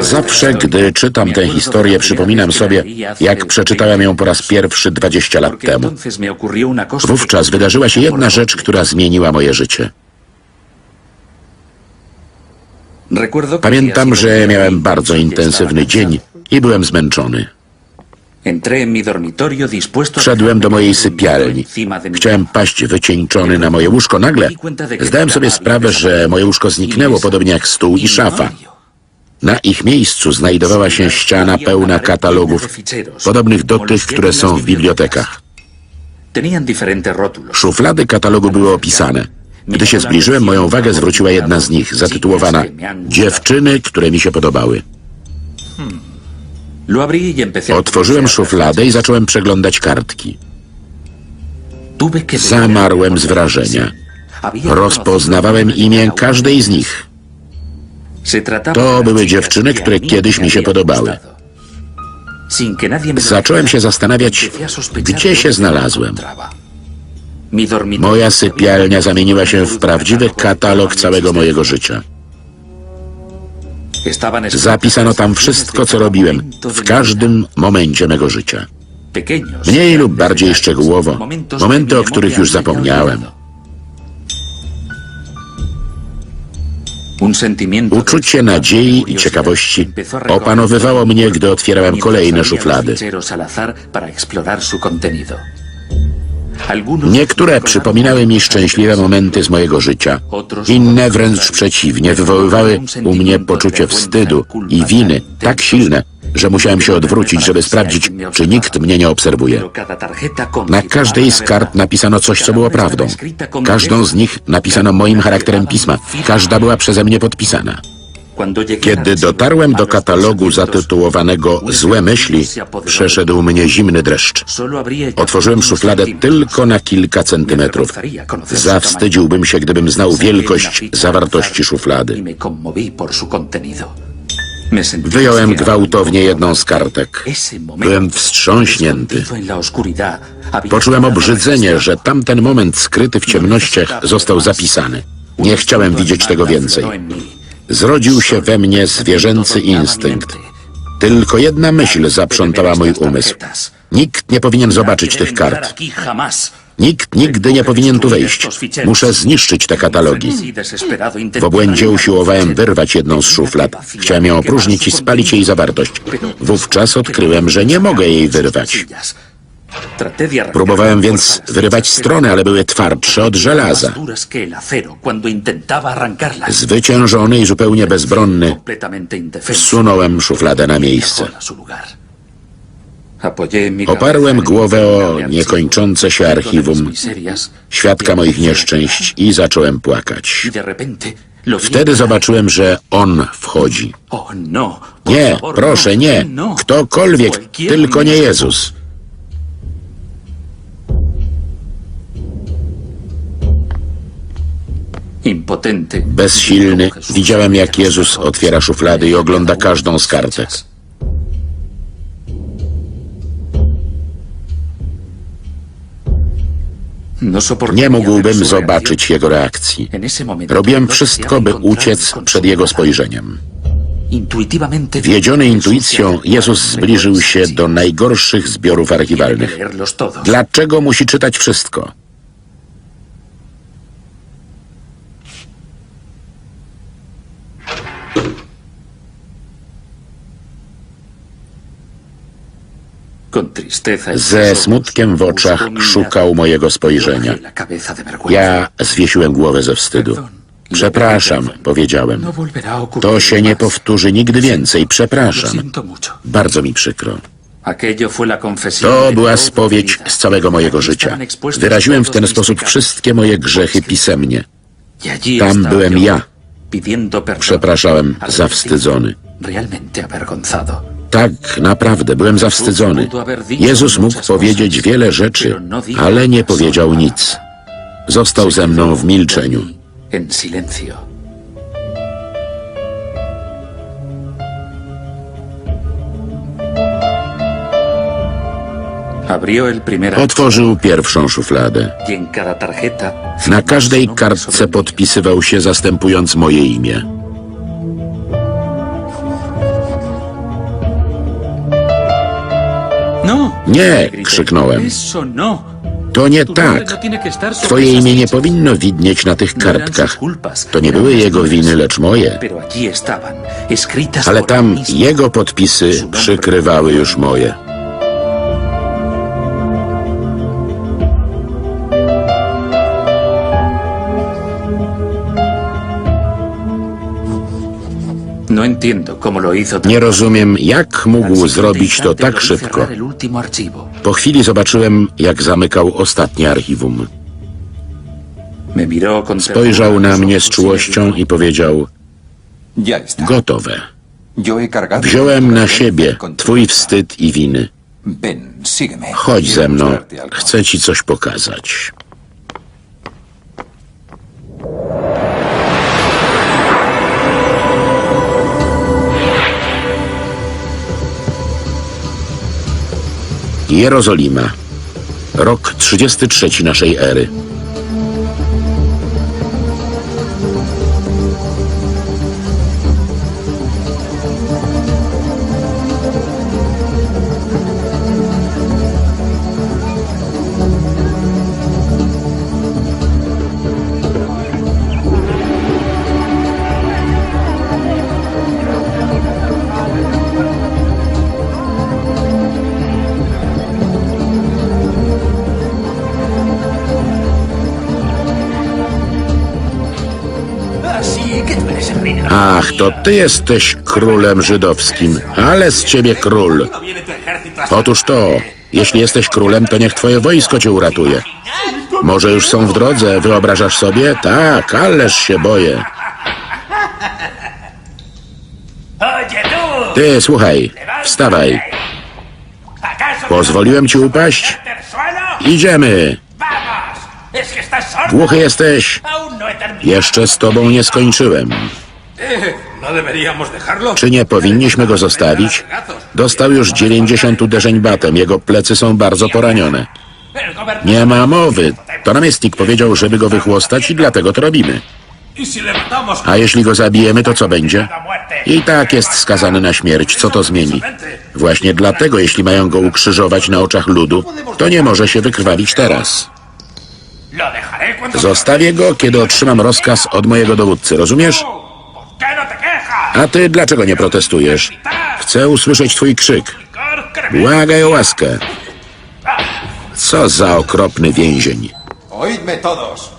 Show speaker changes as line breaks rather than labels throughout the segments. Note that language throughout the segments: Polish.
Zawsze, gdy czytam tę historię, przypominam sobie, jak przeczytałem ją po raz pierwszy 20 lat temu. Wówczas wydarzyła się jedna rzecz, która zmieniła moje życie. Pamiętam, że miałem bardzo intensywny dzień i byłem zmęczony. Wszedłem do mojej sypialni. Chciałem paść wycieńczony na moje łóżko. Nagle zdałem sobie sprawę, że moje łóżko zniknęło, podobnie jak stół i szafa. Na ich miejscu znajdowała się ściana pełna katalogów, podobnych do tych, które są w bibliotekach. Szuflady katalogu były opisane. Gdy się zbliżyłem, moją uwagę zwróciła jedna z nich, zatytułowana Dziewczyny, które mi się podobały. Otworzyłem szufladę i zacząłem przeglądać kartki. Zamarłem z wrażenia. Rozpoznawałem imię każdej z nich. To były dziewczyny, które kiedyś mi się podobały. Zacząłem się zastanawiać, gdzie się znalazłem. Moja sypialnia zamieniła się w prawdziwy katalog całego mojego życia. Zapisano tam wszystko, co robiłem, w każdym momencie mego życia. Mniej lub bardziej szczegółowo, momenty, o których już zapomniałem. Uczucie nadziei i ciekawości opanowywało mnie, gdy otwierałem kolejne szuflady. Niektóre przypominały mi szczęśliwe momenty z mojego życia, inne wręcz przeciwnie, wywoływały u mnie poczucie wstydu i winy tak silne, że musiałem się odwrócić, żeby sprawdzić, czy nikt mnie nie obserwuje. Na każdej z kart napisano coś, co było prawdą. Każdą z nich napisano moim charakterem pisma. Każda była przeze mnie podpisana. Kiedy dotarłem do katalogu zatytułowanego Złe myśli, przeszedł mnie zimny dreszcz. Otworzyłem szufladę tylko na kilka centymetrów. Zawstydziłbym się, gdybym znał wielkość zawartości szuflady. Wyjąłem gwałtownie jedną z kartek. Byłem wstrząśnięty. Poczułem obrzydzenie, że tamten moment skryty w ciemnościach został zapisany. Nie chciałem widzieć tego więcej. Zrodził się we mnie zwierzęcy instynkt. Tylko jedna myśl zaprzątała mój umysł. Nikt nie powinien zobaczyć tych kart. Nikt nigdy nie powinien tu wejść. Muszę zniszczyć te katalogi. W obłędzie usiłowałem wyrwać jedną z szuflad. Chciałem ją opróżnić i spalić jej zawartość. Wówczas odkryłem, że nie mogę jej wyrwać. Próbowałem więc wyrywać strony, ale były twardsze od żelaza. Zwyciężony i zupełnie bezbronny, wsunąłem szufladę na miejsce. Oparłem głowę o niekończące się archiwum, świadka moich nieszczęść i zacząłem płakać. Wtedy zobaczyłem, że on wchodzi. Nie, proszę, nie. Ktokolwiek, tylko nie Jezus. Bezsilny, widziałem jak Jezus otwiera szuflady i ogląda każdą z kartek. Nie mógłbym zobaczyć jego reakcji. Robiłem wszystko, by uciec przed jego spojrzeniem. Wiedziony intuicją, Jezus zbliżył się do najgorszych zbiorów archiwalnych. Dlaczego musi czytać wszystko? Ze smutkiem w oczach szukał mojego spojrzenia. Ja zwiesiłem głowę ze wstydu. Przepraszam, powiedziałem. To się nie powtórzy nigdy więcej. Przepraszam. Bardzo mi przykro. To była spowiedź z całego mojego życia. Wyraziłem w ten sposób wszystkie moje grzechy pisemnie. Tam byłem ja. Przepraszałem, zawstydzony. Tak, naprawdę, byłem zawstydzony. Jezus mógł powiedzieć wiele rzeczy, ale nie powiedział nic. Został ze mną w milczeniu. Otworzył pierwszą szufladę.
y
Na każdej kartce podpisywał się zastępując moje imię. Nie, krzyknąłem.
No.
To nie tak. Twoje imię nie powinno widnieć na tych
No
kartkach. To nie były jego winy, lecz moje. Ale tam jego podpisy przykrywały już moje.
No entiendo cómo lo hizo tan
Nie rozumiem, jak mógł zrobić to
instante
tak szybko.
cerrar el último archivo.
Po chwili zobaczyłem, jak zamykał ostatnie archiwum.
Me miró con
Spojrzał na mnie z
y
czułością i powiedział:
Ya está.
Gotowe.
Yo he cargado
Wziąłem na siebie twój wstyd i winy.
Ven, sígueme.
Chodź ze mną, chcę ci coś pokazać. Jerozolima. Rok 33 naszej ery. Ty jesteś królem żydowskim, ale z ciebie król. Otóż to, jeśli jesteś królem, to niech twoje wojsko cię uratuje. Może już są w drodze, wyobrażasz sobie? Tak, ależ się boję. Ty, słuchaj, wstawaj. Pozwoliłem ci upaść? Idziemy. Głuchy jesteś? Jeszcze z tobą nie skończyłem.
¿No?
Czy nie powinniśmy go zostawić? Dostał już 90 uderzeń batem, jego plecy są bardzo poranione. Nie ma mowy. To namiestnik powiedział, żeby go wychłostać i dlatego to robimy. A jeśli go zabijemy, to co będzie? I tak jest skazany na śmierć. Co to zmieni? Właśnie dlatego, jeśli mają go ukrzyżować na oczach ludu, to nie może się wykrwawić teraz. Zostawię go, kiedy otrzymam rozkaz od mojego dowódcy, rozumiesz?
¿Por qué no te quejas?
A ty dlaczego nie protestujesz? Chcę usłyszeć twój krzyk. Błagaj o łaskę. Co za okropny więzień.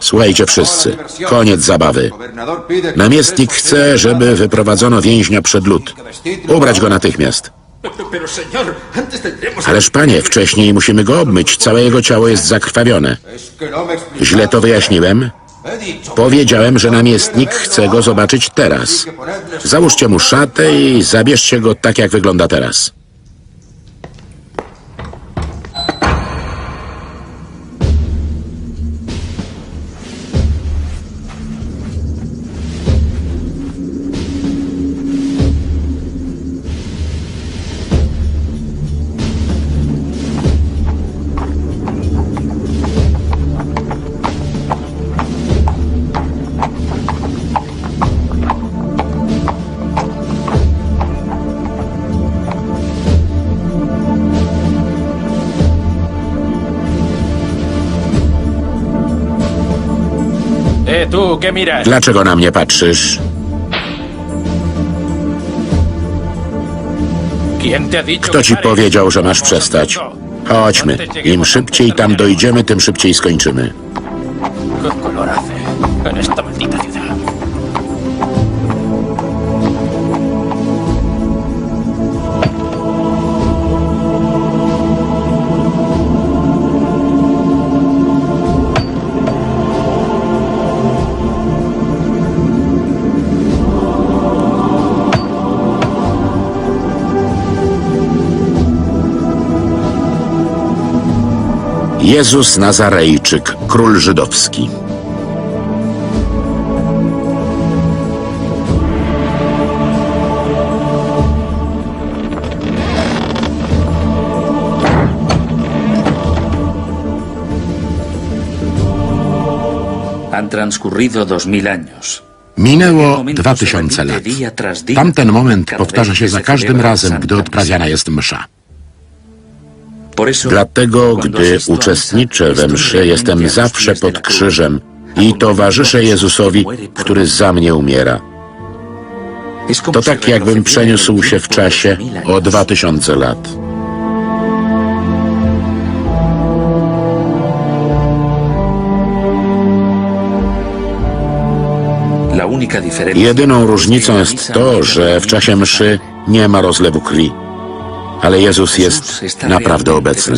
Słuchajcie wszyscy, koniec zabawy. Namiestnik chce, żeby wyprowadzono więźnia przed lud. Ubrać go natychmiast. Ależ panie, wcześniej musimy go obmyć, całe jego ciało jest zakrwawione.
No.
Źle to wyjaśniłem? Powiedziałem, że namiestnik chce go zobaczyć teraz. Załóżcie mu szatę i zabierzcie go tak, jak wygląda teraz.
Eh, tú, ¿qué miras?
Dlaczego na mnie patrzysz?
¿Quién te ha dicho
Kto ci powiedział, że masz przestać? Chodźmy. Im szybciej tam dojdziemy, tym szybciej skończymy. Jezus Nazarejczyk, król żydowski.
Han transcurrido dos mil años.
Minęło dwa tysiące lat. Tamten moment powtarza się za każdym razem, gdy odprawiana jest msza. Dlatego, gdy uczestniczę we mszy, jestem zawsze pod krzyżem i towarzyszę Jezusowi, który za mnie umiera. To tak, jakbym przeniósł się w czasie o
años.
dwa tysiące lat. Jedyną różnicą jest to, że w czasie mszy nie ma rozlewu krwi. Ale Jezus jest naprawdę obecny.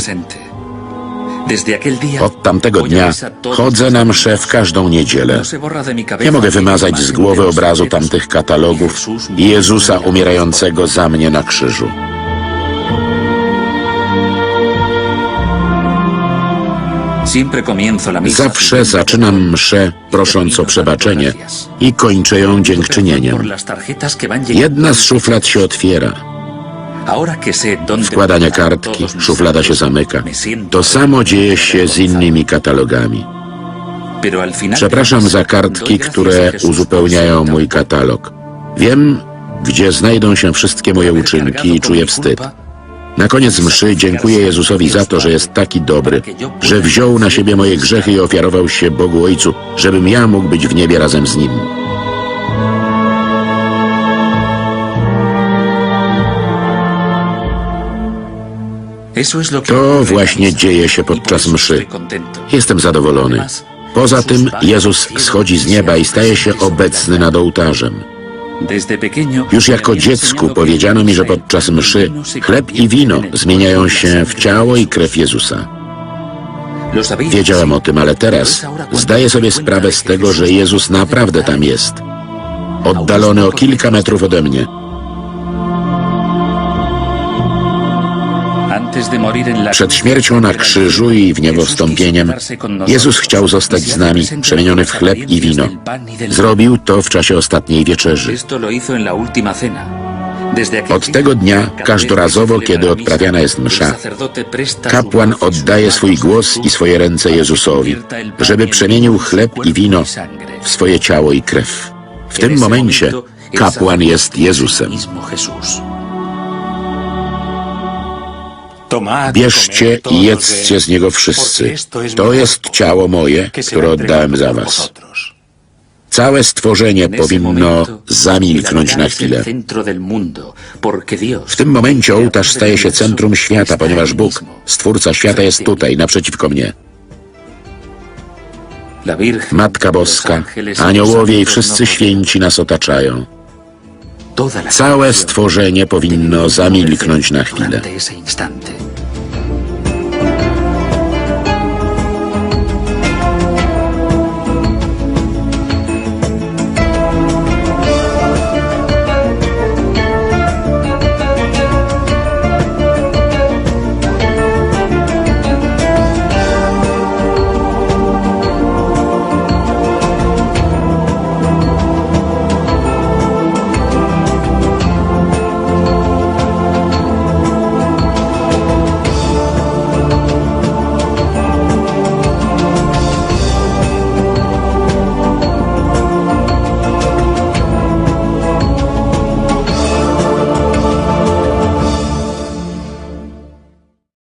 Od tamtego dnia chodzę na mszę w każdą niedzielę.
No
Nie mogę wymazać z głowy obrazu tamtych katalogów Jezusa umierającego za mnie na krzyżu. Zawsze zaczynam mszę prosząc o przebaczenie i kończę ją dziękczynieniem. Jedna z szuflad się otwiera.
Guardar
kartki, szuflada się zamyka. To samo dzieje się z innymi katalogami. Przepraszam za kartki, które uzupełniają mój katalog. Wiem, gdzie znajdą się wszystkie moje uczynki i czuję wstyd. Na koniec mszy dziękuję Jezusowi za to, że jest taki dobry, że wziął na siebie moje grzechy i ofiarował się Bogu Ojcu, żebym ja mógł być w niebie razem z Nim. To właśnie dzieje się
Y
podczas
eso
mszy. Jestem zadowolony. Poza tym Jezus schodzi z nieba i staje się obecny nad ołtarzem. Już jako dziecku powiedziano mi, że podczas
y
mszy chleb i wino zmieniają się w ciało i krew Jezusa. Wiedziałem o tym, ale teraz zdaję sobie sprawę z tego, że Jezus naprawdę tam jest. Oddalony o kilka metrów ode mnie. Przed śmiercią na krzyżu i w niebo wstąpieniem Jezus chciał zostać z nami, przemieniony w chleb i wino. Zrobił to w czasie ostatniej wieczerzy. Od tego dnia, każdorazowo, kiedy odprawiana jest msza, Kapłan oddaje swój głos i swoje ręce Jezusowi, żeby przemienił chleb i wino w swoje ciało i krew. W tym momencie kapłan jest Jezusem. Bierzcie i jedzcie z niego wszyscy. To jest ciało moje, które oddałem za was. Całe stworzenie powinno zamilknąć na chwilę. W tym momencie ołtarz staje się centrum świata, ponieważ Bóg, Stwórca świata, jest tutaj, naprzeciwko mnie. Matka
los
Boska,
y
aniołowie i wszyscy święci nas otaczają. Całe stworzenie powinno zamilknąć na chwilę.